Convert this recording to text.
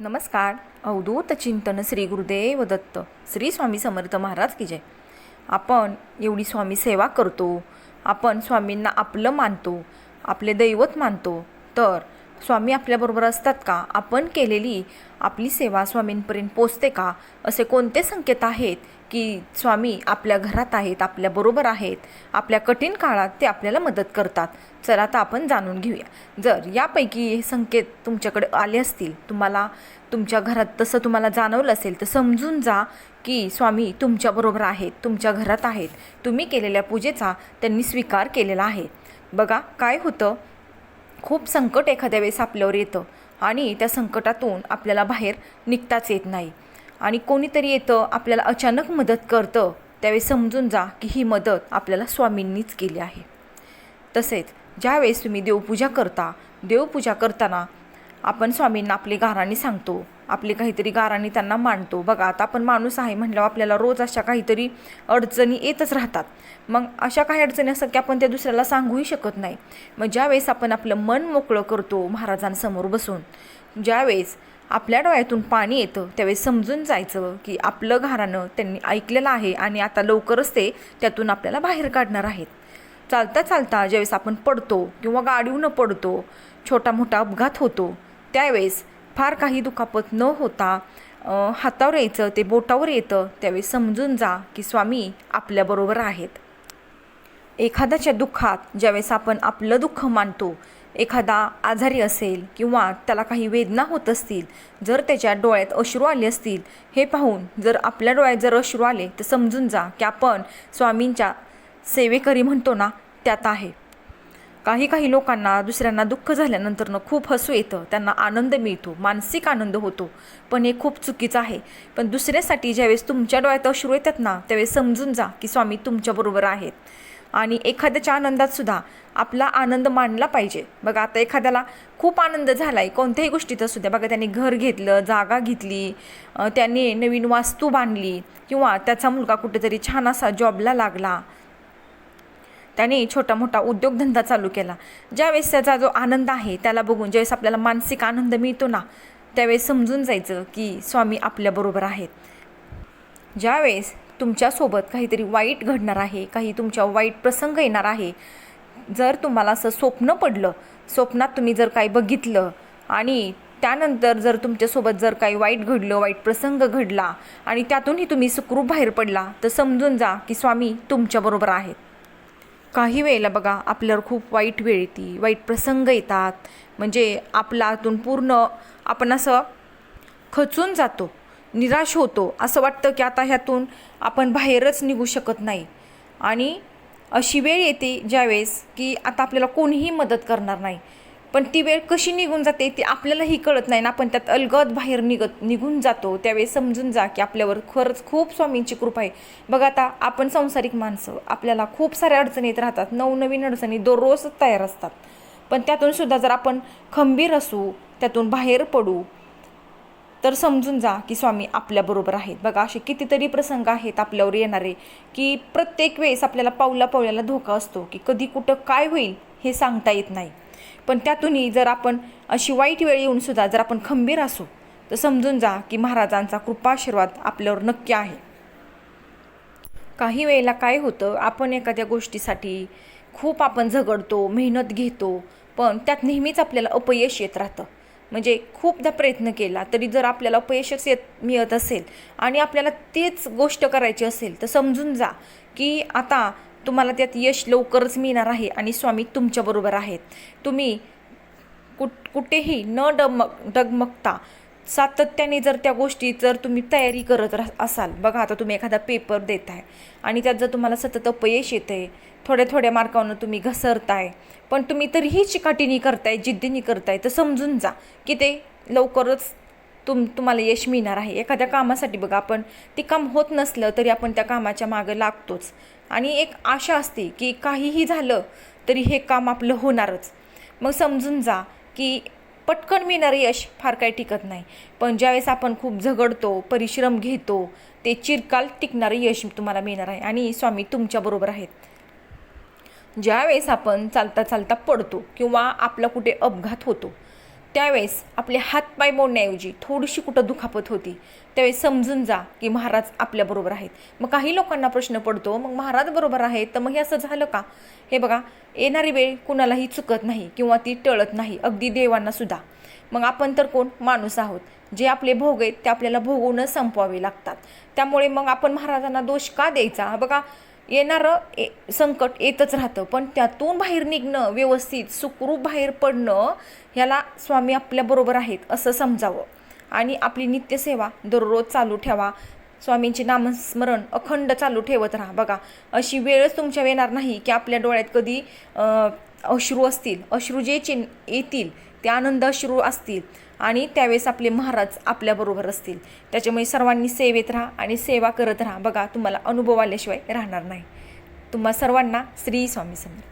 नमस्कार. अवधूत चिंतन श्री गुरुदेव दत्त श्री स्वामी समर्थ महाराज की जय. आपण एवढी स्वामी सेवा करतो आपण स्वामींना आपलं मानतो आपले दैवत मानतो तर स्वामी आपल्याबरोबर असतात का? आपण केलेली आपली सेवा स्वामींपर्यंत पोचते का? असे कोणते संकेत आहेत की स्वामी आपल्या घरात आहेत आपल्याबरोबर आहेत आपल्या कठीण काळात ते आपल्याला मदत करतात? चला आता आपण जाणून घेऊया. जर यापैकी हे संकेत तुमच्याकडे आले असतील तुम्हाला तुमच्या घरात तसं तुम्हाला जाणवलं असेल तर समजून जा की स्वामी तुमच्याबरोबर आहेत तुमच्या घरात आहेत. तुम्ही केलेल्या पूजेचा त्यांनी स्वीकार केलेला आहे. बघा काय होतं? खूप संकट एखाद्या वेळेस आपल्यावर येतं आणि त्या संकटातून आपल्याला बाहेर निघताच येत नाही. आणि कोणीतरी येतं आपल्याला अचानक मदत करतं त्यावेळेस समजून जा की ही मदत आपल्याला स्वामींनीच केली आहे. तसेच ज्यावेळेस तुम्ही देवपूजा करता देवपूजा करताना आपण स्वामींना आपली गाराणी सांगतो. आपली काहीतरी गाराणी त्यांना मांडतो. बघा आता आपण माणूस आहे म्हटल्यावर आपल्याला रोज अशा काहीतरी अडचणी येतच राहतात. मग अशा काही अडचणी असतात की आपण त्या दुसऱ्याला सांगूही शकत नाही. मग ज्यावेळेस आपण आपलं मन मोकळं करतो महाराजांसमोर बसून ज्यावेळेस आपल्या डोळ्यातून पाणी येतं त्यावेळेस समजून जायचं की आपलं घराणं त्यांनी ऐकलेलं आहे आणि आता लवकरच ते त्यातून आपल्याला बाहेर काढणार आहेत. चालता चालता ज्यावेळेस आपण पडतो किंवा गाडीहून पडतो छोटा मोठा अपघात होतो त्यावेळेस फार काही दुखापत न होता हातावर यायचं ते बोटावर येतं त्यावेळेस समजून जा की स्वामी आपल्याबरोबर आहेत. एखाद्याच्या दुःखात ज्यावेळेस आपण आपलं दुःख मानतो एखादा आजारी असेल किंवा त्याला काही वेदना होत असतील जर त्याच्या डोळ्यात अश्रू आले असतील हे पाहून जर आपल्या डोळ्यात जर अश्रू आले तर समजून जा की आपण स्वामींच्या सेवेकरी म्हणतो ना त्यात आहे. काही काही लोकांना दुसऱ्यांना दुःख झाल्यानंतरनं खूप हसू येतं त्यांना आनंद मिळतो मानसिक आनंद होतो. पण हे खूप चुकीचं आहे. पण दुसऱ्यासाठी ज्यावेळेस तुमच्या डोळ्यात अश्रू येतात ना त्यावेळेस समजून जा की स्वामी तुमच्याबरोबर आहेत. आणि एखाद्याच्या आनंदात सुद्धा आपला आनंद मानला पाहिजे. बघा आता एखाद्याला खूप आनंद झाला आहे कोणत्याही गोष्टीत असू द्या. बघा त्यांनी घर घेतलं जागा घेतली त्याने नवीन वास्तू बांधली किंवा त्याचा मुलगा कुठेतरी छान असा जॉबला लागला. त्याने छोटा मोठा उद्योगधंदा चालू केला. ज्यावेळेस त्याचा जो आनंद आहे त्याला बघून ज्यावेळेस आपल्याला मानसिक आनंद मिळतो ना त्यावेळेस समजून जायचं की स्वामी आपल्याबरोबर आहेत. ज्यावेळेस तुमच्यासोबत काहीतरी वाईट घडणार आहे काही तुमच्या वाईट प्रसंग येणार आहे जर तुम्हाला असं स्वप्न पडलं स्वप्नात तुम्ही जर काही बघितलं आणि त्यानंतर जर तुमच्यासोबत जर काही वाईट घडलं वाईट प्रसंग घडला आणि त्यातूनही तुम्ही सुखरूप बाहेर पडला तर समजून जा की स्वामी तुमच्याबरोबर आहेत. काही वेळेला बघा आपल्यावर खूप वाईट वेळ येते वाईट प्रसंग येतात. म्हणजे आपला आतून पूर्ण आपण असं खचून जातो निराश होतो. असं वाटतं की आता ह्यातून आपण बाहेरच निघू शकत नाही. आणि अशी वेळ येते ज्यावेळेस की आता आपल्याला कोणीही मदत करणार नाही. पण ती वेळ कशी निघून जाते ती आपल्यालाही कळत नाही ना. आपण त्यात अलगद बाहेर निघत निघून जातो. त्यावेळेस समजून जा की आपल्यावर खरंच खूप स्वामींची कृपा आहे. बघा आता आपण संसारिक माणसं आपल्याला खूप साऱ्या अडचणीत राहतात. नवनवीन अडचणी दररोजच तयार असतात. पण त्यातून सुद्धा जर आपण खंबीर असू त्यातून बाहेर पडू तर समजून जा की स्वामी आपल्याबरोबर आहेत. बघा असे कितीतरी प्रसंग आहेत आपल्यावर येणारे की प्रत्येक वेळेस आपल्याला पावला पावल्याला धोका असतो की कधी कुठं काय होईल हे सांगता येत नाही. पण त्यातूनही जर आपण अशी वाईट वेळ येऊन सुद्धा जर आपण खंबीर असू तर समजून जा की महाराजांचा कृपाशीर्वाद आपल्यावर नक्की आहे. काही वेळेला काय होतं आपण एखाद्या गोष्टीसाठी खूप आपण झगडतो मेहनत घेतो पण त्यात नेहमीच आपल्याला अपयश येत राहतं. म्हणजे खूपदा प्रयत्न केला तरी जर आपल्याला अपयशच येत मिळत असेल आणि आपल्याला तीच गोष्ट करायची असेल तर समजून जा की आता तुम्हाला त्यात यश लवकरच मिळणार आहे आणि स्वामी तुमच्याबरोबर आहेत. तुम्ही कुठ कुठेही न डमक डगमगता सातत्याने जर त्या गोष्टी जर तुम्ही तयारी करत रा असाल बघा आता तुम्ही एखादा पेपर देत आहे आणि त्यात जर तुम्हाला सतत अपयश येते थोड्या थोड्या मार्कावरनं तुम्ही घसरताय पण तुम्ही तरीही चिकाटीनी करताय जिद्दीनी करताय तर समजून जा की ते लवकरच तुम तुम्हाला यश मिळणार आहे. एखाद्या कामासाठी बघा आपण ते काम होत नसलं तरी आपण त्या कामाच्या मागं लागतोच. आणि एक आशा असते की काहीही झालं तरी हे काम आपलं होणारच. मग समजून जा की पटकन मिळणारं यश फार काही टिकत नाही. पण ज्यावेळेस आपण खूप झगडतो परिश्रम घेतो ते चिरकाल टिकणारं यश तुम्हाला मिळणार आहे. आणि स्वामी तुमच्याबरोबर आहेत. ज्यावेळेस आपण चालता चालता पडतो किंवा आपला कुठे अपघात होतो त्यावेळेस आपले हातपाय मोडण्याऐवजी थोडीशी कुठं दुखापत होती त्यावेळेस समजून जा की महाराज आपल्याबरोबर आहेत. मग काही लोकांना प्रश्न पडतो मग महाराज बरोबर आहेत तर मग हे असं झालं का? हे बघा येणारी वेळ कुणालाही चुकत नाही किंवा ती टळत नाही अगदी देवांना सुद्धा. मग आपण तर कोण? माणूस आहोत. जे आपले भोग आहेत ते आपल्याला भोगून संपवावे लागतात. त्यामुळे मग आपण महाराजांना दोष का द्यायचा? बघा येणारं ए संकट येतच राहतं. पण त्यातून बाहेर निघणं व्यवस्थित सुखरूप बाहेर पडणं ह्याला स्वामी आपल्याबरोबर आहेत असं समजावं. आणि आपली नित्यसेवा दररोज चालू ठेवा. स्वामींचे नामस्मरण अखंड चालू ठेवत राहा. बघा अशी वेळच तुमच्या येणार नाही की आपल्या डोळ्यात कधी अश्रू असतील. अश्रू जे चिन्ह येतील ते आनंद अश्रू असतील आणि त्यावेळेस आपले महाराज आपल्याबरोबर असतील. त्याच्यामुळे सर्वांनी सेवेत राहा आणि सेवा करत राहा. बघा तुम्हाला अनुभव आल्याशिवाय राहणार नाही. तुम्हा सर्वांना श्री स्वामी समर्थ.